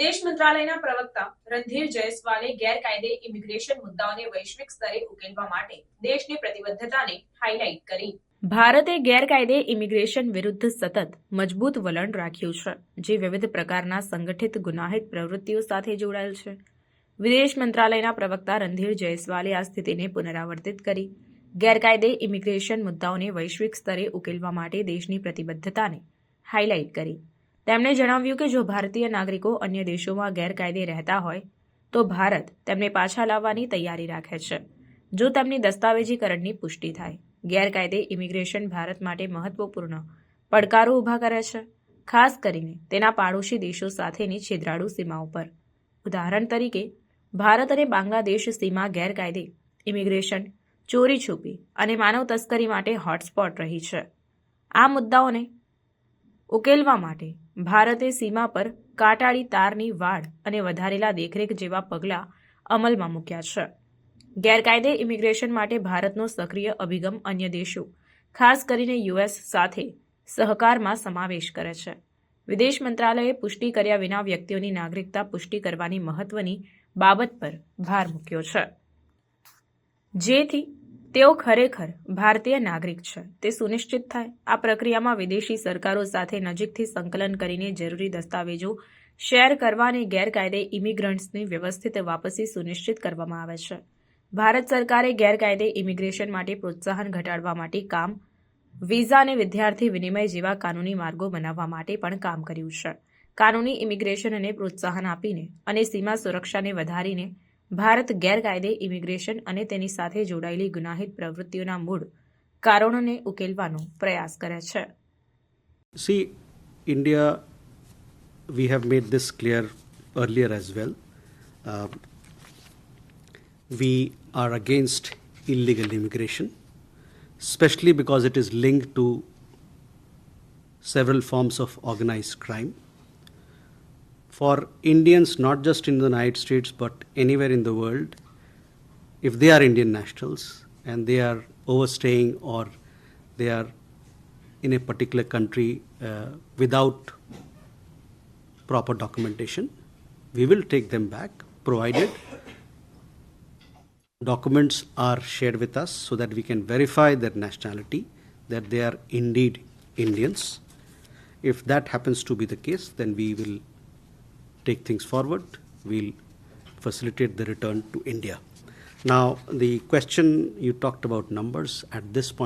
મંત્રાલયના પ્રવક્તા રણધીર જયસ્વાલે ગેરકાયદે ઇમિગ્રેશન મુદ્દાઓને વૈશ્વિક સ્તરે ઉકેલવા માટે દેશની પ્રતિબદ્ધતાને હાઇલાઇટ કરી. ભારતે ગેરકાયદે ઇમિગ્રેશન વિરુદ્ધ સતત, મજબૂત વલણ રાખ્યું છે, જે વિવિધ પ્રકારના સંગઠિત ગુનાહિત પ્રવૃત્તિઓ સાથે જોડાયેલ છે. વિદેશ મંત્રાલયના પ્રવક્તા રણધીર જયસ્વાલે આ સ્થિતિને પુનરાવર્તિત કરી. ગેરકાયદે ઇમિગ્રેશન મુદ્દાઓને વૈશ્વિક સ્તરે ઉકેલવા માટે દેશની પ્રતિબદ્ધતાને હાઇલાઇટ કરી. તેમણે જણાવ્યું કે જો ભારતીય નાગરિકો અન્ય દેશોમાં ગેરકાયદે રહેતા હોય, તો ભારત તેમને પાછા લાવવાની તૈયારી રાખે છે. જો તેમની દસ્તાવેજીકરણની પુષ્ટિ થાય, ગેરકાયદે ઇમિગ્રેશન ભારત માટે મહત્વપૂર્ણ પડકારો ઊભા કરે છે, ખાસ કરીને તેના પાડોશી દેશો સાથેની છેદરાડુ સીમા ઉપર ઉદાહરણ તરીકે, ભારત અને બાંગ્લાદેશ સીમા ગેરકાયદે ઇમિગ્રેશન ચોરી છુપી અને માનવ તસ્કરી માટે હોટસ્પોટ રહી છે. આ મુદ્દાઓને ઉકેલવા માટે ભારતે સીમા પર કાટાળી તારની વાડ અને વધારેલા દેખરેખ જેવા પગલાં અમલમાં મૂક્યા છે. ગેરકાયદે ઇમિગ્રેશન માટે ભારતનો સક્રિય અભિગમ અન્ય દેશો, ખાસ કરીને યુએસ સાથે સહકારમાં સમાવેશ કરે છે. વિદેશ મંત્રાલયે પુષ્ટિ કર્યા વિના વ્યક્તિઓની નાગરિકતા પુષ્ટિ કરવાની મહત્વની બાબત પર ભાર મૂક્યો છે. જેથી તેઓ ખરેખર ભારતીય નાગરિક છે. તે સુનિશ્ચિત થાય, આ પ્રક્રિયામાં વિદેશી સરકારો સાથે નજીકથી સંકલન કરીને જરૂરી દસ્તાવેજો શેર કરવા અને ગેરકાયદે ઇમિગ્રન્ટ્સની વ્યવસ્થિત વાપસી સુનિશ્ચિત કરવામાં આવે છે. ભારત સરકારે ગેરકાયદે ઇમિગ્રેશન માટે પ્રોત્સાહન ઘટાડવા માટે કામ, વિઝા અને વિદ્યાર્થી વિનિમય જેવા કાનૂની માર્ગો બનાવવા માટે પણ કામ કર્યું છે. કાનૂની ઇમિગ્રેશનને પ્રોત્સાહન આપીને અને સીમા સુરક્ષાને વધારીને ભારત ગેરકાયદે ઇમિગ્રેશન અને તેની સાથે જોડાયેલી ગુનાહિત પ્રવૃત્તિઓના મૂળ કારણોને ઉકેલવાનો પ્રયાસ કરે છે India, we have made this clear earlier as well. Uh, we are against illegal immigration, especially because it is linked to several forms of organized crime. For Indians, not just in the United States but anywhere in the world, if they are Indian nationals and they are overstaying or they are in a particular country uh, without proper documentation, we will take them back provided documents are shared with us so that we can verify their nationality, that they are indeed Indians. If that happens to be the case, then we will take things forward. We'll facilitate the return to India. Now, the question you talked about numbers at this point.